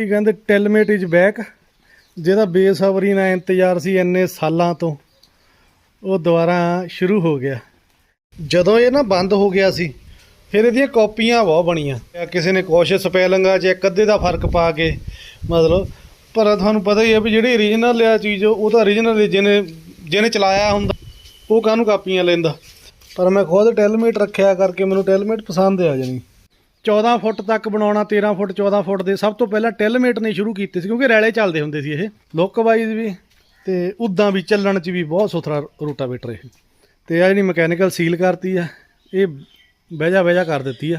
ਕੀ ਕਹਿੰਦੇ ਟੈਲਮੇਟ is back ਜਿਹਦਾ ਬੇਸਬਰੀ ਨਾਲ ਇੰਤਜ਼ਾਰ ਸੀ ਇੰਨੇ ਸਾਲਾਂ ਤੋਂ, ਉਹ ਦੁਬਾਰਾ ਸ਼ੁਰੂ ਹੋ ਗਿਆ। ਜਦੋਂ ਇਹ ਨਾ ਬੰਦ ਹੋ ਗਿਆ ਸੀ, ਫਿਰ ਇਹਦੀਆਂ ਕਾਪੀਆਂ ਬਹੁਤ ਬਣੀਆਂ। ਕਿਸੇ ਨੇ ਕੁਛ ਸਪੈਲਿੰਗਾਂ 'ਚ ਇੱਕ ਅੱਧੇ ਦਾ ਫ਼ਰਕ ਪਾ ਕੇ, ਮਤਲਬ, ਪਰ ਤੁਹਾਨੂੰ ਪਤਾ ਹੀ ਹੈ ਵੀ ਜਿਹੜੀ ਓਰੀਜਨਲ ਆ ਚੀਜ਼, ਉਹ ਤਾਂ ਓਰੀਜਨਲ ਜਿਹਨੇ ਜਿਹਨੇ ਚਲਾਇਆ ਹੁੰਦਾ, ਉਹ ਕਾਹਨੂੰ ਕਾਪੀਆਂ ਲੈਂਦਾ? ਪਰ ਮੈਂ ਖੁਦ ਟੈਲਮੇਟ ਰੱਖਿਆ ਕਰਕੇ ਮੈਨੂੰ ਟੈਲਮੇਟ ਪਸੰਦ ਆ ਜਾਣੀ। 14 ਫੁੱਟ ਤੱਕ ਬਣਾਉਣਾ 13 ਫੁੱਟ 14 ਫੁੱਟ ਦੇ ਸਭ ਤੋਂ ਪਹਿਲਾਂ ਟੈਲਮੇਟ ਨੇ ਸ਼ੁਰੂ ਕੀਤੇ ਸੀ, ਕਿਉਂਕਿ ਰੈਲੇ ਚੱਲਦੇ ਹੁੰਦੇ ਸੀ ਇਹ। ਲੁੱਕ ਵਾਈਜ਼ ਵੀ ਤੇ ਉਦਾਂ ਵੀ ਚੱਲਣ 'ਚ ਵੀ ਬਹੁਤ ਸੁਥਰਾ ਰੋਟਾਵੇਟਰ ਇਹ। ਤੇ ਆ ਜਿਹੜੀ ਮਕੈਨੀਕਲ ਸੀਲ ਕਰਤੀ ਆ, ਇਹ ਬਹਿਜਾ ਬਹਿਜਾ ਕਰ ਦਿੱਤੀ ਆ।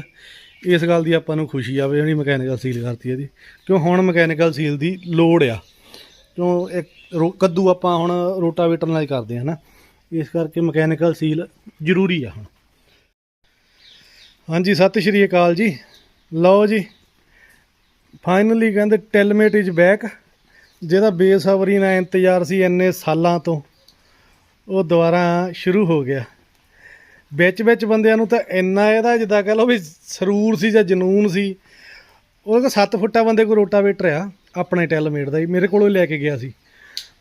ਇਸ ਗੱਲ ਦੀ ਆਪਾਂ ਨੂੰ ਖੁਸ਼ੀ ਆ ਵੀ ਜਿਹੜੀ ਮਕੈਨੀਕਲ ਸੀਲ ਕਰਤੀ ਇਹਦੀ। ਕਿਉਂ ਹੁਣ ਮਕੈਨੀਕਲ ਸੀਲ ਦੀ ਲੋੜ ਆ। ਕਿਉਂ ਇੱਕ ਰੋ- ਕੱਦੂ ਆਪਾਂ ਹੁਣ ਰੋਟਾਵੇਟਰ ਨਾਲ ਹੀ ਕਰਦੇ ਹਾਂ ਨਾ। ਇਸ ਕਰਕੇ ਮਕੈਨੀਕਲ ਸੀਲ ਜ਼ਰੂਰੀ ਆ ਹੁਣ। ਹਾਂਜੀ, ਸਤਿ ਸ਼੍ਰੀ ਅਕਾਲ ਜੀ। ਲਓ ਜੀ ਫਾਈਨਲੀ ਕਹਿੰਦੇ ਟੈਲਮੇਟ ਇਜ਼ ਬੈਕ ਜਿਹਦਾ ਬੇਸਬਰੀ ਨਾਲ ਇੰਤਜ਼ਾਰ ਸੀ ਇੰਨੇ ਸਾਲਾਂ ਤੋਂ, ਉਹ ਦੁਬਾਰਾ ਸ਼ੁਰੂ ਹੋ ਗਿਆ। ਵਿੱਚ ਵਿੱਚ ਬੰਦਿਆਂ ਨੂੰ ਤਾਂ ਇੰਨਾ ਇਹਦਾ ਜਿੱਦਾਂ ਕਹ ਲਓ ਵੀ ਸਰੂਰ ਸੀ ਜਾਂ ਜਨੂਨ ਸੀ, ਉਹ ਕੋ 7 ਫੁੱਟਾ ਬੰਦੇ ਕੋ ਰੋਟਾਵੇਟਰ ਆ, ਆਪਣੇ ਟੈਲਮੇਟ ਦਾ ਹੀ, ਮੇਰੇ ਕੋਲੋਂ ਹੀ ਲੈ ਕੇ ਗਿਆ ਸੀ।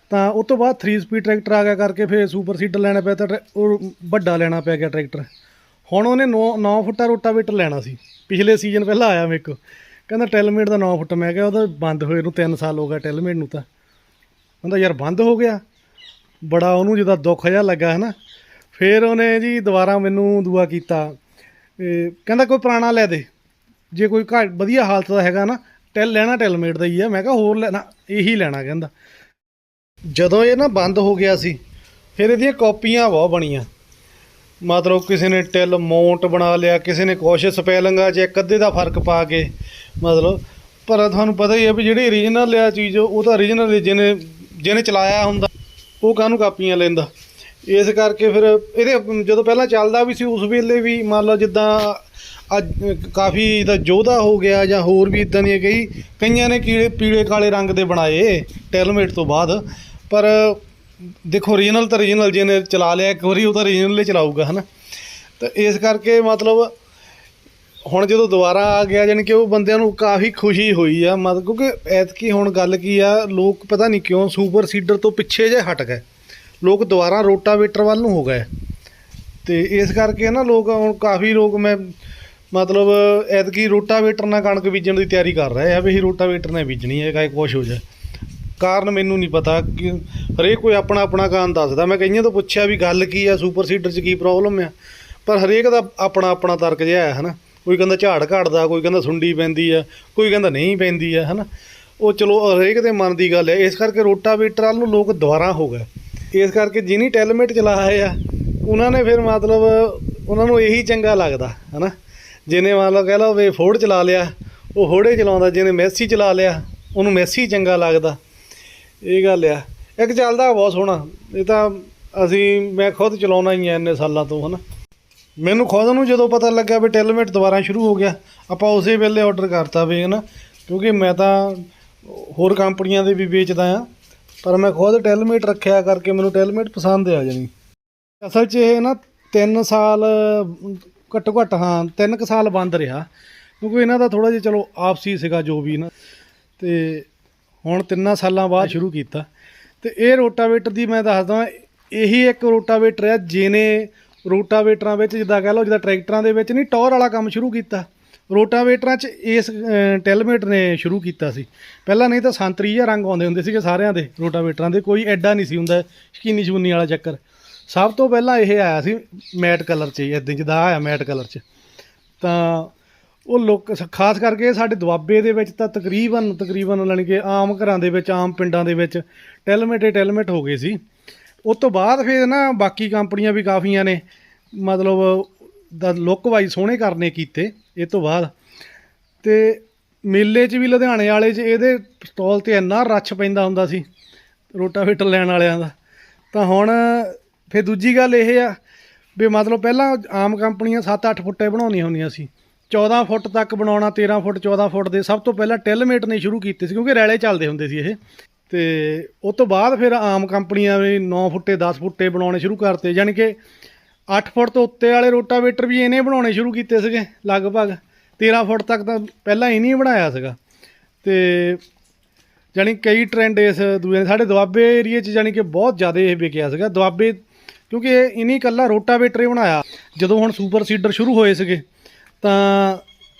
ਤਾਂ ਉਸ ਤੋਂ ਬਾਅਦ 3 ਸਪੀਡ ਟਰੈਕਟਰ ਆ ਗਿਆ ਕਰਕੇ ਫਿਰ ਸੁਪਰ ਸੀਡਰ ਲੈਣਾ ਪਿਆ ਤਾਂ ਟਰੈ- ਉਹ ਵੱਡਾ ਲੈਣਾ ਪੈ ਗਿਆ ਟਰੈਕਟਰ ਹੁਣ ਉਹਨੇ 9 9 ਫੁੱਟਾ ਰੋਟਾਵੇਟਰ ਲੈਣਾ ਸੀ। ਪਿਛਲੇ ਸੀਜ਼ਨ ਪਹਿਲਾਂ ਆਇਆ ਮੇਰੇ ਕੋ ਕਹਿੰਦਾ ਟੈਲਮੇਟ ਦਾ 9 ਫੁੱਟ। ਮੈਂ ਕਿਹਾ ਉਹਦਾ ਬੰਦ ਹੋਏ ਨੂੰ 3 ਸਾਲ ਹੋ ਗਿਆ ਟੈਲਮੇਟ ਨੂੰ ਤਾਂ। ਕਹਿੰਦਾ ਯਾਰ ਬੰਦ ਹੋ ਗਿਆ। ਬੜਾ ਉਹਨੂੰ ਜਿਹਦਾ ਦੁੱਖ ਜਿਹਾ ਲੱਗਾ ਹੈ ਨਾ ਫਿਰ ਉਹਨੇ ਜੀ ਦੁਬਾਰਾ ਮੈਨੂੰ ਦੁਆ ਕੀਤਾ। ਕਹਿੰਦਾ ਕੋਈ ਪੁਰਾਣਾ ਲੈ ਦੇ। ਜੇ ਕੋਈ ਘੱਟ ਵਧੀਆ ਹਾਲਤ ਦਾ ਹੈਗਾ ਨਾ, ਟੈਲ ਲੈਣਾ ਟੈਲਮੇਟ ਦਾ ਹੀ ਆ। ਮੈਂ ਕਿਹਾ ਹੋਰ ਲੈਣਾ ਇਹੀ ਲੈਣਾ ਕਹਿੰਦਾ। ਜਦੋਂ ਇਹ ਨਾ ਬੰਦ ਹੋ ਗਿਆ ਸੀ, ਫਿਰ ਇਹਦੀਆਂ ਕਾਪੀਆਂ ਬਹੁਤ ਬਣੀਆਂ। ਮਤਲਬ ਕਿਸੇ ਨੇ ਟਿਲ ਮਾਉਂਟ ਬਣਾ ਲਿਆ, ਕਿਸੇ ਨੇ ਕੁਛ ਸਪੈਲਿੰਗਾਂ 'ਚ ਇੱਕ ਅੱਧੇ ਦਾ ਫ਼ਰਕ ਪਾ ਕੇ, ਮਤਲਬ, ਪਰ ਤੁਹਾਨੂੰ ਪਤਾ ਹੀ ਹੈ ਵੀ ਜਿਹੜੀ ਓਰੀਜਨਲ ਆ ਚੀਜ਼, ਉਹ ਤਾਂ ਓਰੀਜਨਲ ਜਿਹਨੇ ਜਿਹਨੇ ਚਲਾਇਆ ਹੁੰਦਾ, ਉਹ ਕਾਹਨੂੰ ਕਾਪੀਆਂ ਲੈਂਦਾ? ਇਸ ਕਰਕੇ ਫਿਰ ਇਹਦੇ, ਜਦੋਂ ਪਹਿਲਾਂ ਚੱਲਦਾ ਵੀ ਸੀ, ਉਸ ਵੇਲੇ ਵੀ ਮੰਨ ਲਓ ਜਿੱਦਾਂ ਅੱਜ, ਕਾਫੀ ਦਾ ਜੋਧਾ ਹੋ ਗਿਆ ਜਾਂ ਹੋਰ ਵੀ ਇਦਾਂ ਦੀਆਂ ਕਈ, ਕਈਆਂ ਨੇ ਕੀੜੇ, ਪੀਲੇ ਕਾਲੇ ਰੰਗ ਦੇ ਬਣਾਏ, ਟੈਲਮੇਟ ਤੋਂ ਬਾਅਦ, ਪਰ ਦੇਖੋ ਰੀਜਨਲ ਤਾਂ ਰੀਜਨਲ ਜਿਹਨੇ ਚਲਾ ਲਿਆ, ਇੱਕ ਵਾਰੀ ਉਹ ਤਾਂ ਰੀਜਨਲ ਹੀ ਚਲਾਊਗਾ, ਹਨਾ? ਤਾਂ ਇਸ ਕਰਕੇ ਮਤਲਬ ਹੁਣ ਜਦੋਂ ਦੁਬਾਰਾ ਆ ਗਿਆ, ਜਾਣੀ ਕਿ ਉਹ ਬੰਦਿਆਂ ਨੂੰ ਕਾਫੀ ਖੁਸ਼ੀ ਹੋਈ ਆ, ਮਤਲਬ ਕਿਉਂਕਿ ਐਤਕੀ ਹੁਣ ਗੱਲ ਕੀ ਆ, ਲੋਕ ਪਤਾ ਨਹੀਂ ਕਿਉਂ ਸੁਪਰ ਸੀਡਰ ਤੋਂ ਪਿੱਛੇ ਜੇ ਹਟ ਗਏ। ਲੋਕ ਦੁਬਾਰਾ ਰੋਟਾਵੇਟਰ ਵੱਲ ਨੂੰ ਹੋ ਗਏ। ਤੇ ਇਸ ਕਰਕੇ ਨਾ ਲੋਕ ਹੁਣ ਕਾਫੀ ਲੋਕ ਮੈਂ ਮਤਲਬ ਐਤਕੀ ਰੋਟਾਵੇਟਰ ਨਾਲ ਕਣਕ ਬੀਜਣ ਦੀ ਤਿਆਰੀ ਕਰ ਰਹੇ ਆ, ਵੀ ਇਹ ਰੋਟਾਵੇਟਰ ਨਾਲ ਬੀਜਣੀ ਹੈ ਕਾਇ ਕੁਛ ਹੋ ਜਾਏ। ਕਾਰਨ ਮੈਨੂੰ ਨਹੀਂ ਪਤਾ। ਕਿ ਹਰੇਕ ਕੋਈ ਆਪਣਾ ਆਪਣਾ ਕਾਰਨ ਦੱਸਦਾ। ਮੈਂ ਕਈਆਂ ਤੋਂ ਪੁੱਛਿਆ ਵੀ ਗੱਲ ਕੀ ਆ ਸੁਪਰ ਸੀਡਰ 'ਚ ਕੀ ਪ੍ਰੋਬਲਮ ਆ? ਪਰ ਹਰੇਕ ਦਾ ਆਪਣਾ ਆਪਣਾ ਤਰਕ ਜਿਹਾ ਹੈ, ਹਨਾ? ਕੋਈ ਕਹਿੰਦਾ ਝਾੜ ਘਟਦਾ, ਕੋਈ ਕਹਿੰਦਾ ਸੁੰਡੀ ਪੈਂਦੀ ਆ, ਕੋਈ ਕਹਿੰਦਾ ਨਹੀਂ ਪੈਂਦੀ ਆ, ਹਨਾ? ਉਹ ਚਲੋ, ਹਰੇਕ ਦੇ ਮਨ ਦੀ ਗੱਲ ਹੈ ਇਸ ਕਰਕੇ ਰੋਟਾਵੇਟਰ ਵੱਲ ਨੂੰ ਲੋਕ ਦੁਬਾਰਾ ਹੋ ਗਏ। ਇਸ ਕਰਕੇ ਜਿਹਨੀ ਟੈਲਮੇਟ ਚਲਾਏ ਆ, ਉਹਨਾਂ ਨੇ ਫਿਰ ਮਤਲਬ ਉਹਨਾਂ ਨੂੰ ਇਹੀ ਚੰਗਾ ਲੱਗਦਾ, ਹਨਾ? ਜਿਹਨੇ ਮੰਨ ਲਓ ਕਹਿ ਲਓ ਵੀ ਫੋਰਡ ਚਲਾ ਲਿਆ, ਉਹ ਹੋੜੇ ਚਲਾਉਂਦਾ, ਜਿਹਨੇ ਮੈਸੀ ਚਲਾ ਲਿਆ, ਉਹਨੂੰ ਮੈਸੀ ਚੰਗਾ ਲੱਗਦਾ। ਇਹ ਗੱਲ ਆ। ਇੱਕ ਚੱਲਦਾ ਬਹੁਤ ਸੋਹਣਾ। ਇਹ ਤਾਂ ਅਸੀਂ, ਮੈਂ ਖੁਦ ਚਲਾਉਣਾ ਹੀ ਆ ਇੰਨੇ ਸਾਲਾਂ ਤੋਂ, ਹਨਾ। ਮੈਨੂੰ ਖੁਦ ਨੂੰ ਜਦੋਂ ਪਤਾ ਲੱਗਾ ਵੀ ਟੈਲਮੇਟ ਦੁਬਾਰਾ ਸ਼ੁਰੂ ਹੋ ਗਿਆ, ਆਪਾਂ ਉਸੇ ਵੇਲੇ ਆਰਡਰ ਕਰਤਾ ਵੀ, ਹਨਾ। ਕਿਉਂਕਿ ਮੈਂ ਤਾਂ ਹੋਰ ਕੰਪਨੀਆਂ ਦੇ ਵੀ ਵੇਚਦਾ ਆ। ਪਰ ਮੈਂ ਖੁਦ ਟੈਲਮੇਟ ਰੱਖਿਆ ਕਰਕੇ ਮੈਨੂੰ ਟੈਲਮੇਟ ਪਸੰਦ ਆ ਜਾਣੀ। ਅਸਲ 'ਚ ਇਹ ਨਾ 3 ਸਾਲ, ਘੱਟੋ ਘੱਟ ਹਾਂ 3 ਕੁ ਸਾਲ ਬੰਦ ਰਿਹਾ। ਕਿਉਂਕਿ ਇਹਨਾਂ ਦਾ ਥੋੜਾ ਜਿਹਾ ਚਲੋ ਆਪਸੀ ਸੀਗਾ ਜੋ ਵੀ ਨਾ ਤੇ ਹੁਣ ਤਿੰਨਾਂ ਸਾਲਾਂ ਬਾਅਦ ਸ਼ੁਰੂ ਕੀਤਾ। ਤੇ ਇਹ ਰੋਟਾਵੇਟਰ ਦੀ ਮੈਂ ਦੱਸਦਾ ਇਹੀ ਇੱਕ ਰੋਟਾਵੇਟਰ ਹੈ ਜਿਹਨੇ ਰੋਟਾਵੇਟਰਾਂ ਵਿੱਚ ਜਿੱਦਾਂ ਕਹਿ ਲਓ, ਜਿੱਦਾਂ ਟਰੈਕਟਰਾਂ ਦੇ ਵਿੱਚ ਨਹੀਂ ਟੌਰ ਵਾਲਾ ਕੰਮ ਸ਼ੁਰੂ ਕੀਤਾ। ਰੋਟਾਵੇਟਰਾਂ 'ਚ ਇਸ ਟੈਲਮੇਟ ਨੇ ਸ਼ੁਰੂ ਕੀਤਾ ਸੀ। ਪਹਿਲਾਂ ਨਹੀਂ ਤਾਂ ਸੰਤਰੀ ਜਿਹਾ ਰੰਗ ਆਉਂਦੇ ਹੁੰਦੇ ਸੀਗੇ ਸਾਰਿਆਂ ਦੇ ਰੋਟਾਵੇਟਰਾਂ ਦੇ, ਕੋਈ ਐਡਾ ਨਹੀਂ ਸੀ ਹੁੰਦਾ, ਸ਼ਕੀਨੀ ਸ਼ੂਨੀ ਵਾਲਾ ਚੱਕਰ। ਸਭ ਤੋਂ ਪਹਿਲਾਂ ਇਹ ਆਇਆ ਸੀ ਮੈਟ ਕਲਰ 'ਚ, ਇਦਾਂ ਜਿੱਦਾਂ ਆਇਆ ਮੈਟ ਕਲਰ 'ਚ। ਤਾਂ ਉਹ ਲੋਕ ਖਾਸ ਕਰਕੇ ਸਾਡੇ ਦੁਆਬੇ ਦੇ ਵਿੱਚ ਤਾਂ ਤਕਰੀਬਨ ਤਕਰੀਬਨ ਜਾਣੀ ਕਿ ਆਮ ਘਰਾਂ ਦੇ ਵਿੱਚ, ਆਮ ਪਿੰਡਾਂ ਦੇ ਵਿੱਚ ਟੈਲਮੇਟੇ ਟੈਲਮੇਟ ਹੋ ਗਏ ਸੀ। ਉਸ ਤੋਂ ਬਾਅਦ ਫਿਰ ਨਾ ਬਾਕੀ ਕੰਪਨੀਆਂ ਵੀ ਕਾਫੀਆਂ ਨੇ, ਮਤਲਬ ਦਾ ਲੁੱਕ ਵਾਈਜ਼ ਸੋਹਣੇ ਕਰਨੇ ਕੀਤੇ ਇਹ ਤੋਂ ਬਾਅਦ। ਤੇ ਮੇਲੇ 'ਚ ਵੀ ਲੁਧਿਆਣੇ ਵਾਲੇ 'ਚ ਇਹਦੇ ਸਟਾਲ ਤੇ ਇੰਨਾ ਰੱਛ ਪੈਂਦਾ ਹੁੰਦਾ ਸੀ, ਰੋਟਾਵੇਟਰ ਲੈਣ ਵਾਲਿਆਂ ਦਾ। ਤਾਂ ਹੁਣ ਫਿਰ ਦੂਜੀ ਗੱਲ ਇਹ ਆ ਵੀ ਮਤਲਬ ਪਹਿਲਾਂ ਆਮ ਕੰਪਨੀਆਂ 7-8 ਫੁੱਟੇ ਬਣਾਉਣੀਆਂ ਹੁੰਦੀਆਂ ਸੀ। 14 ਫੁੱਟ ਤੱਕ ਬਣਾਉਣਾ 13 ਫੁੱਟ 14 ਫੁੱਟ ਦੇ ਸਭ ਤੋਂ ਪਹਿਲਾਂ ਟੈਲਮੇਟ ਨੇ ਸ਼ੁਰੂ ਕੀਤੇ ਸੀ ਕਿਉਂਕਿ ਰੈਲੇ ਚੱਲਦੇ ਹੁੰਦੇ ਸੀ ਇਹ। ਤੇ ਉਸ ਤੋਂ ਬਾਅਦ ਫਿਰ ਆਮ ਕੰਪਨੀਆਂ ਵੀ 9 ਫੁੱਟੇ 10 ਫੁੱਟੇ ਬਣਾਉਣੇ ਸ਼ੁਰੂ ਕਰਤੇ ਯਾਨੀ ਕਿ 8 ਫੁੱਟ ਤੋਂ ਉੱਤੇ ਵਾਲੇ ਰੋਟਾਵੇਟਰ ਵੀ ਇਹਨੇ ਬਣਾਉਣੇ ਸ਼ੁਰੂ ਕੀਤੇ ਸੀਗੇ, ਲਗਭਗ। 13 ਫੁੱਟ ਤੱਕ ਤਾਂ ਪਹਿਲਾਂ ਇਹਨੇ ਹੀ ਬਣਾਇਆ ਸੀਗਾ। ਤੇ ਜਾਣੀ ਕਈ ਟ੍ਰੈਂਡ ਇਸ ਦੂਜੇ ਸਾਡੇ ਦੁਆਬੇ ਏਰੀਏ 'ਚ ਜਾਣੀ ਕਿ ਬਹੁਤ ਜ਼ਿਆਦਾ ਇਹ ਵਿਕਿਆ ਸੀਗਾ। ਦੁਆਬੇ, ਕਿਉਂਕਿ ਇਹ ਇਨੀ ਕੱਲਾ ਰੋਟਾਵੇਟਰ ਹੀ ਬਣਾਇਆ, ਜਦੋਂ ਹੁਣ ਸੁਪਰ ਸੀਡਰ ਸ਼ੁਰੂ ਹੋਏ ਸੀਗੇ। ਤਾਂ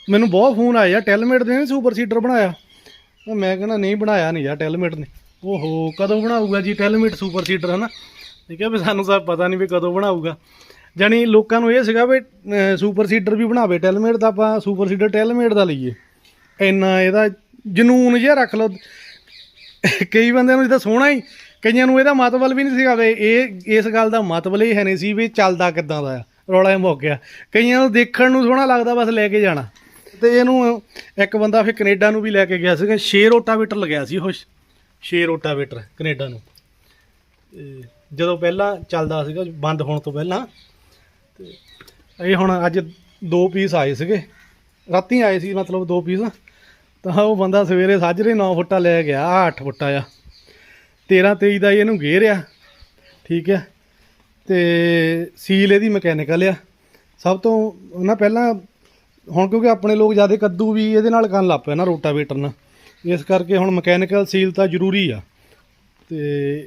ਮੈਨੂੰ ਬਹੁਤ ਫੋਨ ਆਏ ਆ ਟੈਲਮੇਟ ਦੇ ਨੇ ਸੁਪਰ ਸੀਡਰ ਬਣਾਇਆ। ਤਾਂ ਮੈਂ ਕਹਿੰਦਾ, ਨਹੀਂ ਬਣਾਇਆ ਨਹੀਂ ਯਾਰ ਟੈਲਮੇਟ ਨੇ। ਓਹੋ, ਕਦੋਂ ਬਣਾਊਗਾ ਜੀ ਟੈਲਮੇਟ ਸੁਪਰ ਸੀਡਰ, ਹਨਾ? ਠੀਕ ਹੈ ਵੀ ਸਾਨੂੰ ਤਾਂ ਪਤਾ ਨਹੀਂ ਵੀ ਕਦੋਂ ਬਣਾਊਗਾ। ਜਾਣੀ ਲੋਕਾਂ ਨੂੰ ਇਹ ਸੀਗਾ ਵੀ ਸੁਪਰ ਸੀਡਰ ਵੀ ਬਣਾਵੇ, ਟੈਲਮੇਟ ਦਾ ਆਪਾਂ ਸੁਪਰ ਸੀਡਰ ਟੈਲਮੇਟ ਦਾ ਲਈਏ। ਇੰਨਾ ਇਹਦਾ ਜਨੂਨ ਜਿਹਾ ਰੱਖ ਲਓ। ਕਈ ਬੰਦਿਆਂ ਨੂੰ ਇਹਦਾ ਸੋਹਣਾ ਹੀ, ਕਈਆਂ ਨੂੰ ਇਹਦਾ ਮਤਲਬ ਵੀ ਨਹੀਂ ਸੀਗਾ ਵੀ ਇਹ, ਇਸ ਗੱਲ ਦਾ ਮਤਲਬ ਇਹ ਹੈ ਨਹੀਂ ਸੀ ਵੀ ਚੱਲਦਾ ਕਿੱਦਾਂ ਦਾ ਆ। ਰੌਲਾ ਹੀ ਮੁੱਕ ਗਿਆ। ਕਈਆਂ ਨੂੰ ਦੇਖਣ ਨੂੰ ਸੋਹਣਾ ਲੱਗਦਾ ਬਸ ਲੈ ਕੇ ਜਾਣਾ। ਤੇ ਇਹਨੂੰ ਇੱਕ ਬੰਦਾ ਫਿਰ ਕੈਨੇਡਾ ਨੂੰ ਵੀ ਲੈ ਕੇ ਗਿਆ ਸੀਗਾ। ਛੇ ਰੋਟਾਵੇਟਰ ਲਗਾਇਆ ਸੀ ਉਹ। ਛੇ ਰੋਟਾਵੇਟਰ ਕੈਨੇਡਾ ਨੂੰ। ਤੇ ਜਦੋਂ ਪਹਿਲਾਂ ਚੱਲਦਾ ਸੀਗਾ, ਬੰਦ ਹੋਣ ਤੋਂ ਪਹਿਲਾਂ, ਤੇ ਇਹ ਹੁਣ ਅੱਜ ਦੋ ਪੀਸ ਆਏ ਸੀਗੇ। ਰਾਤੀ ਆਏ ਸੀ, ਮਤਲਬ ਦੋ ਪੀਸ। ਤਾਂ ਉਹ ਬੰਦਾ ਸਵੇਰੇ ਸਾਜਰੇ 9 ਫੁੱਟਾ ਲੈ ਗਿਆ, ਆਹ 8 ਫੁੱਟਾ ਆ 13 23 ਦਾ ਹੀ ਇਹਨੂੰ ਘੇਰਿਆ। ਠੀਕ ਹੈ। ਤੇ ਸੀਲ ਇਹਦੀ ਮਕੈਨੀਕਲ ਆ। ਸਭ ਤੋਂ ਨਾ ਪਹਿਲਾਂ ਹੁਣ ਕਿਉਂਕਿ ਆਪਣੇ ਲੋਕ ਜ਼ਿਆਦਾ ਕੱਦੂ ਵੀ ਇਹਦੇ ਨਾਲ ਕਰਨ ਲੱਗ ਪਏ ਨਾ ਰੋਟਾਵੇਟਰ ਨਾਲ। ਇਸ ਕਰਕੇ ਹੁਣ ਮਕੈਨੀਕਲ ਸੀਲ ਤਾਂ ਜ਼ਰੂਰੀ ਆ। ਤੇ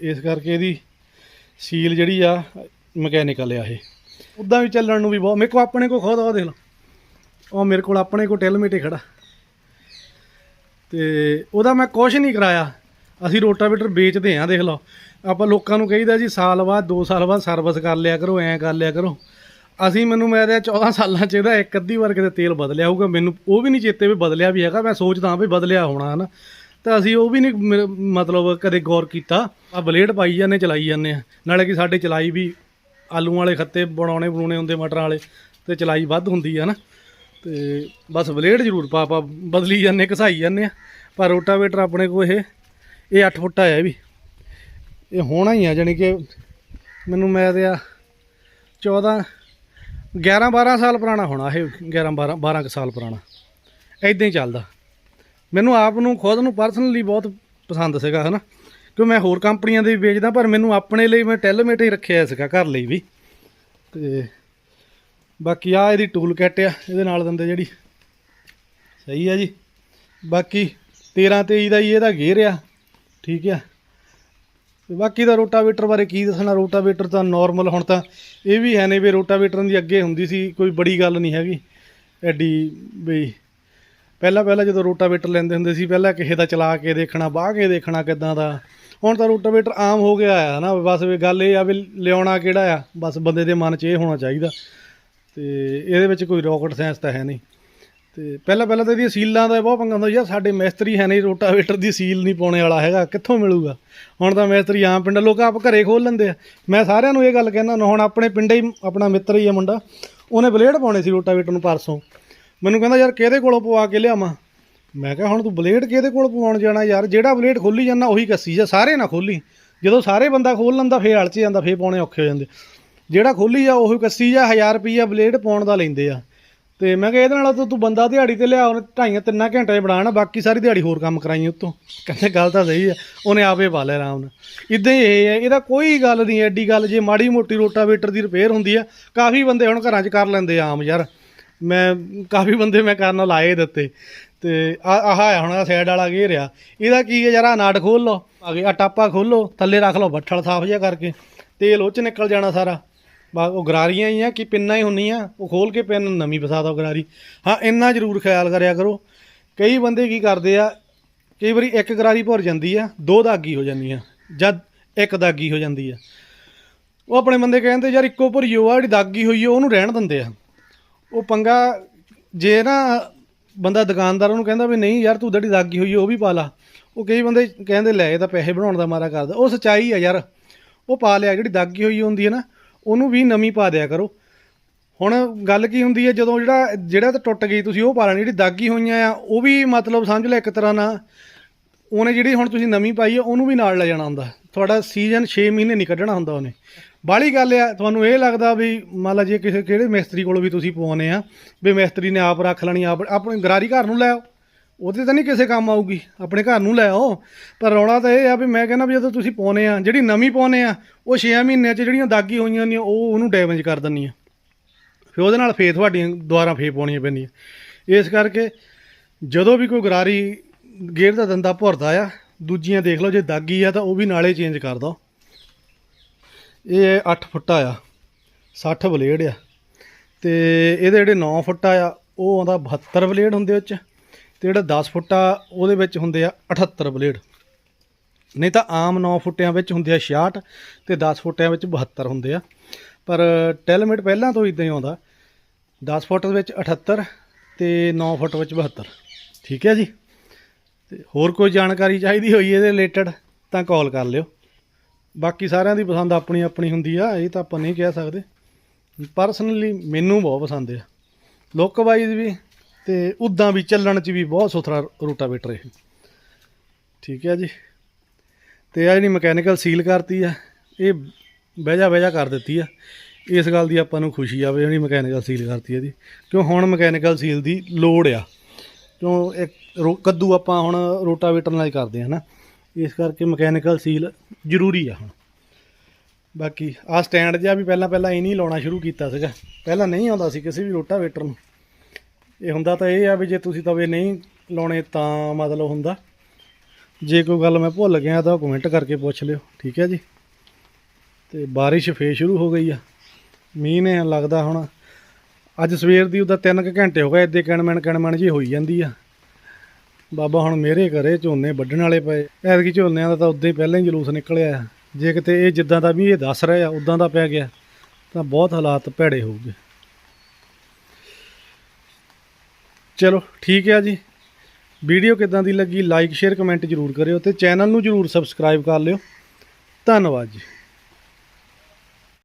ਇਸ ਕਰਕੇ ਇਹਦੀ ਸੀਲ ਜਿਹੜੀ ਆ, ਮਕੈਨੀਕਲ ਆ ਇਹ। ਉਦਾਂ ਵੀ ਚੱਲਣ ਨੂੰ ਵੀ ਬਹੁਤ, ਮੇਰੇ ਕੋ ਆਪਣੇ ਕੋ ਖੁਦ ਆ ਦੇਖ ਲਓ ਉਹ ਮੇਰੇ ਕੋਲ ਆਪਣੇ ਕੋ ਟੈਲਮੇਟੇ ਖੜਾ। ਤੇ ਉਹਦਾ ਮੈਂ ਕੁਛ ਨਹੀਂ ਕਰਾਇਆ। ਅਸੀਂ ਰੋਟਾਵੇਟਰ ਵੇਚਦੇ ਆਂ, ਦੇਖ ਲਓ ਆਪਾਂ ਲੋਕਾਂ ਨੂੰ ਕਹੀਦਾ ਜੀ, ਸਾਲ ਬਾਅਦ 2 ਸਾਲ ਬਾਅਦ ਸਰਵਿਸ ਕਰ ਲਿਆ ਕਰੋ, ਐਂ ਕਰ ਲਿਆ ਕਰੋ। ਅਸੀਂ ਮੈਨੂੰ ਮੈਂ ਤੇ 14 ਸਾਲਾਂ ਚ ਇਹਦਾ ਇੱਕ ਅੱਧੀ ਵਾਰ ਕਿਤੇ ਤੇਲ ਬਦਲਿਆ ਹੋਊਗਾ, ਮੈਨੂੰ ਉਹ ਵੀ ਨਹੀਂ ਚੇਤੇ ਵੀ ਬਦਲਿਆ ਵੀ ਹੈਗਾ, ਮੈਂ ਸੋਚਦਾ ਹਾਂ ਵੀ ਬਦਲਿਆ ਹੋਣਾ, ਹਨਾ। ਤਾਂ ਅਸੀਂ ਉਹ ਵੀ ਨਹੀਂ ਮੇਰੇ- ਮਤਲਬ ਕਦੇ ਗੌਰ ਕੀਤਾ। ਆ ਬਲੇਡ ਪਾਈ ਜਾਂਦੇ, ਚਲਾਈ ਜਾਂਦੇ ਆ। ਨਾਲੇ ਕਿ ਸਾਡੇ ਚਲਾਈ ਵੀ ਆਲੂ ਵਾਲੇ ਖੱਤੇ, ਬਣਾਉਣੇ ਬਣਾਉਣੇ ਹੁੰਦੇ ਮਟਰਾਂ ਵਾਲੇ, ਤੇ ਚਲਾਈ ਵੱਧ ਹੁੰਦੀ ਆ ਨਾ ਤੇ ਬਸ ਬਲੇਡ ਜ਼ਰੂਰ ਪਾ ਪਾ, ਬਦਲੀ ਜਾਂਦੇ, ਘਸਾਈ ਜਾਂਦੇ ਆ। ਪਰ ਰੋਟਾਵੇਟਰ ਆਪਣੇ ਕੋ ਇਹ ਇਹ 8 ਫੁੱਟ ਆਇਆ ਵੀ। ਇਹ ਹੋਣਾ ਹੀ ਆ, ਜਾਣੀ ਕਿ ਮੈਨੂੰ ਮੈਂ ਤੇ ਆ 14 11 12 ਸਾਲ ਪੁਰਾਣਾ ਹੋਣਾ, ਇਹ 11 12 12 ਕੁ ਸਾਲ ਪੁਰਾਣਾ। ਐਦਾਂ ਹੀ ਚੱਲਦਾ। ਮੈਨੂੰ ਆਪ ਨੂੰ ਖੁਦ ਨੂੰ ਪਰਸਨਲੀ ਬਹੁਤ ਪਸੰਦ ਸੀਗਾ, ਹਨਾ? ਕਿਉਂ ਮੈਂ ਹੋਰ ਕੰਪਨੀਆਂ ਦੇ ਵੀ ਵੇਚਦਾ, ਪਰ ਮੈਨੂੰ ਆਪਣੇ ਲਈ ਮੈਂ ਟੈਲਮੇਟ ਹੀ ਰੱਖਿਆ ਸੀਗਾ, ਘਰ ਲਈ ਵੀ। ਤੇ ਬਾਕੀ ਆ ਇਹਦੀ ਟੂਲ ਕਿੱਟ ਆ, ਇਹਦੇ ਨਾਲ ਦਿੰਦੇ ਜਿਹੜੀ। ਸਹੀ ਆ ਜੀ। ਬਾਕੀ 13 23 ਦਾ ਹੀ ਇਹਦਾ ਗੇਅਰ ਆ, ਠੀਕ ਆ। ਬਾਕੀ ਦਾ ਰੋਟਾਵੇਟਰ ਬਾਰੇ ਕੀ ਦੱਸਣਾ? ਰੋਟਾਵੇਟਰ ਤਾਂ ਨਾਰਮਲ ਹੁਣ ਤਾਂ ਇਹ ਵੀ ਹੈ ਨੇ ਵੀ ਰੋਟਾਵੇਟਰ ਦੀ ਅੱਗੇ ਹੁੰਦੀ ਸੀ, ਕੋਈ ਬੜੀ ਗੱਲ ਨਹੀਂ ਹੈਗੀ ਐਡੀ ਵੀ। ਪਹਿਲਾਂ ਪਹਿਲਾਂ ਜਦੋਂ ਰੋਟਾਵੇਟਰ ਲੈਂਦੇ ਹੁੰਦੇ ਸੀ, ਪਹਿਲਾਂ ਕਿਸੇ ਦਾ ਚਲਾ ਕੇ ਦੇਖਣਾ ਬਾਹ ਕੇ ਦੇਖਣਾ ਕਿਦਾਂ ਦਾ। ਹੁਣ ਤਾਂ ਰੋਟਾਵੇਟਰ ਆਮ ਹੋ ਗਿਆ ਆ ਨਾ, ਬਸ ਵੀ ਗੱਲ ਇਹ ਆ ਵੀ ਲਿਆਉਣਾ ਕਿਹੜਾ ਆ, ਬਸ ਬੰਦੇ ਦੇ ਮਨ 'ਚ ਇਹ ਹੋਣਾ ਚਾਹੀਦਾ। ਤੇ ਇਹਦੇ ਵਿੱਚ ਕੋਈ ਰਾਕਟ ਸਾਇੰਸ ਤਾਂ ਹੈ ਨਹੀਂ। ਤੇ ਪਹਿਲਾਂ ਪਹਿਲਾਂ ਤਾਂ ਇਹਦੀਆਂ ਸੀਲਾਂ ਦਾ ਬਹੁਤ ਪੰਗਾ ਹੁੰਦਾ ਯਾਰ ਸਾਡੇ ਮਿਸਤਰੀ ਹੈ ਨਹੀਂ, ਰੋਟਾਵੇਟਰ ਦੀ ਸੀਲ ਨਹੀਂ ਪਾਉਣੇ ਵਾਲਾ ਹੈਗਾ, ਕਿੱਥੋਂ ਮਿਲੂਗਾ? ਹੁਣ ਤਾਂ ਮਿਸਤਰੀ ਆਮ ਪਿੰਡ, ਲੋਕ ਆਪ ਘਰੇ ਖੋਲ ਲੈਂਦੇ ਆ। ਮੈਂ ਸਾਰਿਆਂ ਨੂੰ ਇਹ ਗੱਲ ਕਹਿੰਦਾ ਹੁਣ ਆਪਣੇ ਪਿੰਡੇ ਹੀ ਆਪਣਾ ਮਿੱਤਰ ਹੀ ਆ ਮੁੰਡਾ, ਉਹਨੇ ਬਲੇਡ ਪਾਉਣੇ ਸੀ ਰੋਟਾਵੇਟਰ ਨੂੰ ਪਰਸੋਂ। ਮੈਨੂੰ ਕਹਿੰਦਾ, ਯਾਰ ਕਿਹਦੇ ਕੋਲੋਂ ਪਵਾ ਕੇ ਲਿਆਵਾਂ? ਮੈਂ ਕਿਹਾ, ਹੁਣ ਤੂੰ ਬਲੇਡ ਕਿਹਦੇ ਕੋਲ ਪਵਾਉਣ ਜਾਣਾ ਯਾਰ? ਜਿਹੜਾ ਬਲੇਡ ਖੋਲੀ ਜਾਂਦਾ, ਉਹੀ ਕੱਸੀ ਜਾ, ਸਾਰੇ ਨਾ ਖੋਲੀ। ਜਦੋਂ ਸਾਰੇ ਬੰਦਾ ਖੋਲ ਲੈਂਦਾ, ਫੇਰ ਅਲਚ ਜਾਂਦਾ, ਫੇਰ ਪਾਉਣੇ ਔਖੇ ਹੋ ਜਾਂਦੇ। ਜਿਹੜਾ ਖੋਲੀ ਜਾ, ਉਹੀ ਕੱਸੀ ਜਾ 1000 ਰੁਪਈਆ ਬਲੇਡ ਪਾਉਣ ਦਾ ਲੈਂਦੇ ਆ। ਤੇ ਮੈਂ ਕਿਹਾ ਇਹਦੇ ਨਾਲ ਤਾਂ ਤੂੰ ਬੰਦਾ ਦਿਹਾੜੀ ਤੇ ਲਿਆ, ਉਹਨੇ ਢਾਈਆਂ ਤਿੰਨਾਂ ਘੰਟੇ ਬਣਾਣਾ ਬਾਕੀ ਸਾਰੀ ਦਿਹਾੜੀ ਹੋਰ ਕੰਮ ਕਰਾਈ ਉਤੋਂ। ਕਹਿੰਦੇ ਗੱਲ ਤਾਂ ਸਹੀ ਆ, ਉਹਨੇ ਆਪੇ ਪਾ ਲਿਆ ਆਰਾਮ ਨਾਲ। ਇਦਾਂ ਹੀ ਇਹ ਹੈ ਇਹਦਾ ਕੋਈ ਗੱਲ ਨਹੀਂ, ਐਡੀ ਗੱਲ ਜੇ ਮਾੜੀ ਮੋਟੀ ਰੋਟਾਵੇਟਰ ਦੀ ਰਿਪੇਅਰ ਹੁੰਦੀ ਆ, ਕਾਫੀ ਬੰਦੇ ਹੁਣ ਘਰਾਂ 'ਚ ਕਰ ਲੈਂਦੇ ਆਮ ਯਾਰ। ਮੈਂ, ਕਾਫੀ ਬੰਦੇ ਮੈਂ ਕਰਨ ਲਾਏ ਦਿੱਤੇ ਤੇ ਆ, ਆਹ ਆ ਹੁਣ ਆ ਸਾਈਡ ਵਾਲਾ ਗੇਰ ਆ ਇਹਦਾ ਕੀ ਹੈ ਯਾਰ ਆ ਨਾਟ ਖੋਲ ਲਓ, ਅੱਗੇ ਆ ਟਾਪਾ ਖੋਲੋ ਥੱਲੇ ਰੱਖ ਲਓ, ਬੱਠਲ ਸਾਫ਼ ਜਿਹਾ ਕਰਕੇ, ਤੇਲ ਉਹ ਚ ਨਿਕਲ ਜਾਣਾ ਸਾਰਾ। ਬਾ ਉਹ ਗਰਾਰੀਆਂ ਹੀ ਆ, ਕਿ ਪਿੰਨਾਂ ਹੀ ਹੁੰਦੀਆਂ। ਉਹ ਖੋਲ ਕੇ ਪਿੰਨ ਨਵੀਂ ਫਸਾ ਦੋ ਗਰਾਰੀ। ਹਾਂ, ਇੰਨਾ ਜ਼ਰੂਰ ਖਿਆਲ ਕਰਿਆ ਕਰੋ। ਕਈ ਬੰਦੇ ਕੀ ਕਰਦੇ ਆ, ਕਈ ਵਾਰੀ ਇੱਕ ਗਰਾਰੀ ਭੁਰ ਜਾਂਦੀ ਆ, ਦੋ ਦਾਗੀ ਹੋ ਜਾਂਦੀਆਂ, ਜਦ ਇੱਕ ਦਾਗੀ ਹੋ ਜਾਂਦੀ ਆ। ਉਹ ਆਪਣੇ ਬੰਦੇ ਕਹਿੰਦੇ, ਯਾਰ, ਇੱਕੋ ਭਰੀਓ ਆ, ਜਿਹੜੀ ਦਾਗੀ ਹੋਈ ਆ, ਉਹਨੂੰ ਰਹਿਣ ਦਿੰਦੇ ਆ। ਉਹ ਪੰਗਾ, ਜੇ ਨਾ ਬੰਦਾ ਦੁਕਾਨਦਾਰ ਉਹਨੂੰ ਕਹਿੰਦਾ ਵੀ, ਨਹੀਂ ਯਾਰ, ਤੂੰ ਜਿਹੜੀ ਦਾਗੀ ਹੋਈ ਉਹ ਵੀ ਪਾ ਲਾ। ਉਹ ਕਈ ਬੰਦੇ ਕਹਿੰਦੇ, ਲੈ, ਇਹ ਤਾਂ ਪੈਸੇ ਬਣਾਉਣ ਦਾ ਮਾਰਾ ਕਰਦਾ। ਉਹ ਸਚਾਈ ਆ ਯਾਰ। ਉਹ ਪਾ ਲਿਆ, ਜਿਹੜੀ ਦਾਗੀ ਹੋਈ ਹੁੰਦੀ ਹੈ ਨਾ ਉਹਨੂੰ ਵੀ ਨਵੀਂ ਪਾ ਦਿਆ ਕਰੋ। ਹੁਣ ਗੱਲ ਕੀ ਹੁੰਦੀ ਹੈ, ਜਦੋਂ ਜਿਹੜਾ ਜਿਹੜਾ ਤਾਂ ਟੁੱਟ ਗਈ ਤੁਸੀਂ ਉਹ ਪਾ ਲੈਣੀ, ਜਿਹੜੀ ਦਾਗੀ ਹੋਈਆਂ ਆ, ਉਹ ਵੀ ਮਤਲਬ ਸਮਝ ਲੈ ਇੱਕ ਤਰ੍ਹਾਂ ਨਾਲ, ਉਹਨੇ ਜਿਹੜੀ ਹੁਣ ਤੁਸੀਂ ਨਵੀਂ ਪਾਈ ਹੈ ਉਹਨੂੰ ਵੀ ਨਾਲ ਲੈ ਜਾਣਾ ਹੁੰਦਾ। ਤੁਹਾਡਾ ਸੀਜ਼ਨ 6 ਮਹੀਨੇ ਨਹੀਂ ਕੱਢਣਾ ਹੁੰਦਾ ਉਹਨੇ। ਬਾਹਲੀ ਗੱਲ ਆ, ਤੁਹਾਨੂੰ ਇਹ ਲੱਗਦਾ ਵੀ ਮੰਨ ਲਾ ਜੇ ਕਿਸੇ, ਕਿਹੜੇ ਮਿਸਤਰੀ ਕੋਲੋਂ ਵੀ ਤੁਸੀਂ ਪਵਾਉਨੇ ਆ, ਵੀ ਮਿਸਤਰੀ ਨੇ ਆਪ ਰੱਖ ਲੈਣੀ, ਆਪ, ਆਪਣੇ ਗਰਾਰੀ ਘਰ ਨੂੰ ਲੈ ਆਓ। ਉਹਦੇ ਤਾਂ ਨਹੀਂ ਕਿਸੇ ਕੰਮ ਆਊਗੀ, ਆਪਣੇ ਘਰ ਨੂੰ ਲੈ ਆਓ। ਪਰ ਰੌਲਾ ਤਾਂ ਇਹ ਆ ਵੀ ਮੈਂ ਕਹਿੰਦਾ ਵੀ ਜਦੋਂ ਤੁਸੀਂ ਪਾਉਨੇ ਆ, ਜਿਹੜੀ ਨਵੀਂ ਪਾਉਨੇ ਆ, ਉਹ 6 ਮਹੀਨਿਆਂ 'ਚ ਜਿਹੜੀਆਂ ਦਾਗੀ ਹੋਈਆਂ ਨੇ ਉਹ ਉਹਨੂੰ ਡੈਮੇਜ ਕਰ ਦਿੰਦੀਆਂ। ਫਿਰ ਉਹਦੇ ਨਾਲ ਫੇਰ ਤੁਹਾਡੀਆਂ ਦੁਬਾਰਾ ਫੇਰ ਪਾਉਣੀਆਂ ਪੈਂਦੀਆਂ। ਇਸ ਕਰਕੇ ਜਦੋਂ ਵੀ ਕੋਈ ਗਰਾਰੀ ਗੇਅਰ ਦਾ ਦੰਦਾ ਭੁਰਦਾ ਆ, ਦੂਜੀਆਂ ਦੇਖ ਲਓ, ਜੇ ਦਾਗੀ ਆ ਤਾਂ ਉਹ ਵੀ ਨਾਲੇ ਚੇਂਜ ਕਰ ਦੋ। ਇਹ 8 ਫੁੱਟਾ ਆ 60 ਬਲੇਡ ਆ। ਤੇ ਇਹਦੇ ਜਿਹੜੇ 9 ਫੁੱਟਾ ਆ, ਉਹ ਆਉਂਦਾ 72 ਬਲੇਡ ਹੁੰਦੇ ਉਹ 'ਚ। ਤੇ ਜਿਹੜਾ 10 ਆ, ਉਹਦੇ ਵਿੱਚ ਹੁੰਦੇ ਆ 78 ਬਲੇਡ। ਨਹੀਂ ਤਾਂ ਆਮ 9 ਫੁੱਟਿਆਂ ਵਿੱਚ ਹੁੰਦੇ ਆ 66 ਤੇ 10 ਫੁੱਟਿਆਂ ਵਿੱਚ 72 ਹੁੰਦੇ ਆ। ਪਰ ਟੈਲਮੇਟ ਪਹਿਲਾਂ ਤੋਂ ਇਦਾਂ ਹੀ ਆਉਂਦਾ। 10 ਫੁੱਟ ਵਿੱਚ 78 ਤੇ 9 ਫੁੱਟ ਵਿੱਚ 72 ਠੀਕ ਹੈ ਜੀ? ਤੇ ਹੋਰ ਕੋਈ ਜਾਣਕਾਰੀ ਚਾਹੀਦੀ ਹੋਈ ਇਹਦੇ ਰਿਲੇਟਡ ਤਾਂ ਕਾਲ ਕਰ ਲਿਓ। ਬਾਕੀ ਸਾਰਿਆਂ ਦੀ ਪਸੰਦ ਆਪਣੀ ਆਪਣੀ ਹੁੰਦੀ ਆ, ਇਹ ਤਾਂ ਆਪਾਂ ਨਹੀਂ ਕਹਿ ਸਕਦੇ। ਪਰਸਨਲੀ ਮੈਨੂੰ ਬਹੁਤ ਪਸੰਦ ਆ। ਲੁੱਕ ਵਾਈਜ਼ ਵੀ ਤੇ ਉਦਾਂ ਵੀ ਚੱਲਣ 'ਚ ਵੀ ਬਹੁਤ ਸੁਥਰਾ ਰੂਟਾਵੇਟਰ ਇਹ। ਠੀਕ ਹੈ ਜੀ। ਤੇ ਆ ਜਿਹੜੀ ਮਕੈਨੀਕਲ ਸੀਲ ਕਰਤੀ ਆ, ਇਹ ਬਹਿਜਾ ਬਹਿਜਾ ਕਰ ਦਿੱਤੀ ਆ। ਇਸ ਗੱਲ ਦੀ ਆਪਾਂ ਨੂੰ ਖੁਸ਼ੀ ਆ ਵੀ ਜਿਹੜੀ ਮਕੈਨੀਕਲ ਸੀਲ ਕਰਤੀ ਇਹਦੀ ਕਿਉਂ ਹੁਣ ਮਕੈਨੀਕਲ ਸੀਲ ਦੀ ਲੋੜ ਆ। ਕਿਉਂ ਇੱਕ ਰੋ- ਕੱਦੂ ਆਪਾਂ ਹੁਣ ਰੋਟਾਵੇਟਰ ਨਾਲ ਹੀ ਕਰਦੇ ਹਾਂ ਨਾ ਇਸ ਕਰਕੇ ਮਕੈਨੀਕਲ ਸੀਲ ਜ਼ਰੂਰੀ ਆ ਹੁਣ। ਬਾਕੀ ਆ ਸਟੈਂਡ ਜਿਹਾ ਵੀ ਪਹਿਲਾਂ ਪਹਿਲਾਂ ਇਹ ਨਹੀਂ ਲਾਉਣਾ ਸ਼ੁਰੂ ਕੀਤਾ ਸੀਗਾ। ਪਹਿਲਾਂ ਨਹੀਂ ਆਉਂਦਾ ਸੀ ਕਿਸੇ ਵੀ ਰੋਟਾਵੇਟਰ ਨੂੰ। ਇਹ ਹੁੰਦਾ ਤਾਂ ਇਹ ਆ ਵੀ ਜੇ ਤੁਸੀਂ ਤਵੇ ਨਹੀਂ ਲਾਉਣੇ ਤਾਂ ਮਤਲਬ ਹੁੰਦਾ। ਜੇ ਕੋਈ ਗੱਲ ਮੈਂ ਭੁੱਲ ਗਿਆ ਤਾਂ ਕਮੈਂਟ ਕਰਕੇ ਪੁੱਛ ਲਿਓ, ਠੀਕ ਹੈ ਜੀ? ਤੇ ਬਾਰਿਸ਼ ਫੇਰ ਸ਼ੁਰੂ ਹੋ ਗਈ ਆ। ਮੀਂਹ ਨੇ ਲੱਗਦਾ ਹੁਣ। ਅੱਜ ਸਵੇਰ ਦੀ ਉਹਦਾ 3 ਘੰਟੇ ਹੋ ਗਏ, ਇੱਦੇ ਕਿਣਮਣ ਕਿਣਮਣ ਜੀ ਹੋਈ ਜਾਂਦੀ ਆ। ਬਾਬਾ ਹੁਣ ਮੇਰੇ ਘਰੇ ਝੋਨੇ ਵੱਢਣ ਵਾਲੇ ਪਏ। ਐਤਕੀ ਝੋਨਿਆਂ ਦਾ ਤਾਂ ਉਦੋਂ ਹੀ ਪਹਿਲਾਂ ਹੀ ਜਲੂਸ ਨਿਕਲਿਆ ਆ। ਜੇ ਕਿਤੇ ਇਹ ਜਿੱਦਾਂ ਦਾ ਵੀ ਇਹ ਦੱਸ ਰਿਹਾ ਉਦਾਂ ਦਾ ਪੈ ਗਿਆ, ਤਾਂ ਬਹੁਤ ਹਾਲਾਤ ਭੈੜੇ ਹੋਊਗੇ। ਚਲੋ ਠੀਕ ਹੈ ਜੀ। ਵੀਡੀਓ ਕਿਦਾਂ ਦੀ ਲੱਗੀ ਲਾਈਕ ਸ਼ੇਅਰ ਕਮੈਂਟ ਜ਼ਰੂਰ ਕਰਿਓ ਤੇ ਚੈਨਲ ਨੂੰ ਜ਼ਰੂਰ ਸਬਸਕ੍ਰਾਈਬ ਕਰ ਲਿਓ। ਧੰਨਵਾਦ ਜੀ।